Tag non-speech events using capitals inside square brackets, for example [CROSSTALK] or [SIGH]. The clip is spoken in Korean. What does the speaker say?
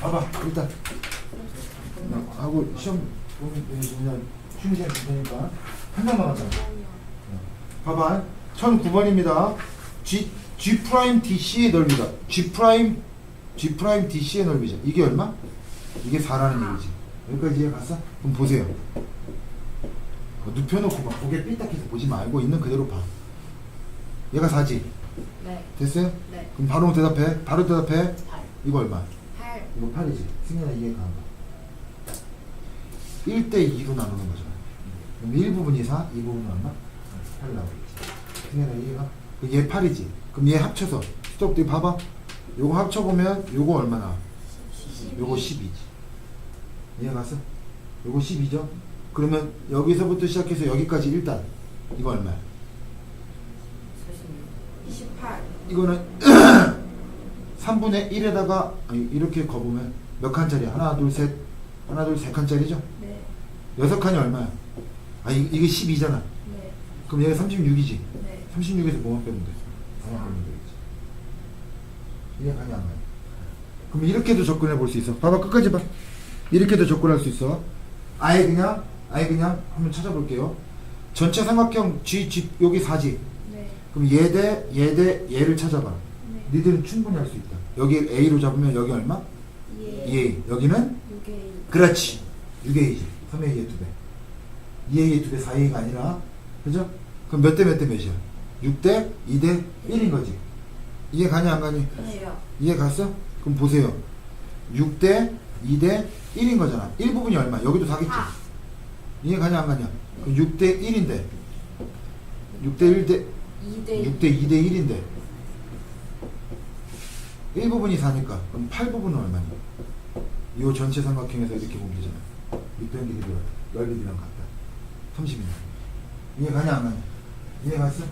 봐봐 일단 하고 시험 보면 그냥 줄 테니까 한장 남았잖아 봐봐 1009번입니다 G, G 프라임 DC의 넓이다 G 프라임 G 프라임 DC의 넓이죠 이게 얼마? 이게 4라는 얘기지 여기까지 이해 갔어? 그럼 보세요 뭐 눕혀놓고 막 고개 삐딱해서 보지 말고 있는 그대로 봐 얘가 4지 네. 됐어요? 네. 그럼 바로 대답해 바로 대답해 8. 이거 얼마? 8. 이거 8이지. 승현아 이해 가는 거. 1대 2로 나누는 거잖아. 그럼 1부분이 4, 2부분은 얼마? 8 나오겠지. 승현아 이해가? 그얘 8이지. 그럼 얘 합쳐서 스톱 뒤 봐봐. 요거 합쳐보면 요거 얼마나? 요거 12지. 이해 갔어? 요거 12죠? 그러면 여기서부터 시작해서 여기까지 일단 이거 얼마야? 28. 이거는 [CLEARS THROAT] [CLEARS THROAT] 3분의 1에다가 이렇게 거보면 몇 칸짜리야? 하나 둘 셋 하나 둘 세 칸짜리죠? 네. 여섯 칸이 얼마야? 아 이, 이게 12잖아 네. 그럼 얘가 36이지 네. 36에서 뭐만 빼면 돼? 4만 빼면 되겠지 이해 가냐 안 가냐 그럼 이렇게도 접근해 볼 수 있어 봐봐 끝까지 봐 이렇게도 접근할 수 있어 아예 그냥 아예 그냥 한번 찾아볼게요 전체 삼각형 G, G 여기 4지 네. 그럼 얘 대 얘 대 얘를 찾아봐 네. 니들은 충분히 할 수 있다. 여기 A로 잡으면 여기 얼마? 예. 2A. 여기는? 6에 그렇지. 6A지. 3A의 2배. 2A의 2배 4A가 아니라 그죠? 그럼 몇 대 몇 대 몇이야? 6대 2대 1인 거지. 이해 가냐 안 가니? 해요. 이해 갔어? 그럼 보세요. 6대 2대 1인 거잖아. 1부분이 얼마? 여기도 4겠지. 아. 이해 가냐 안 가냐? 그럼 6대 1인데 6대 1대 2대 6대 2대 1인데 1부분이 4니까 그럼 8부분은 얼마니? 이 전체 삼각형에서 이렇게 보면 되잖아 6변기 대비가 넓이랑 같다 30이나 이해 가냐 안 가냐? 이해 갔어?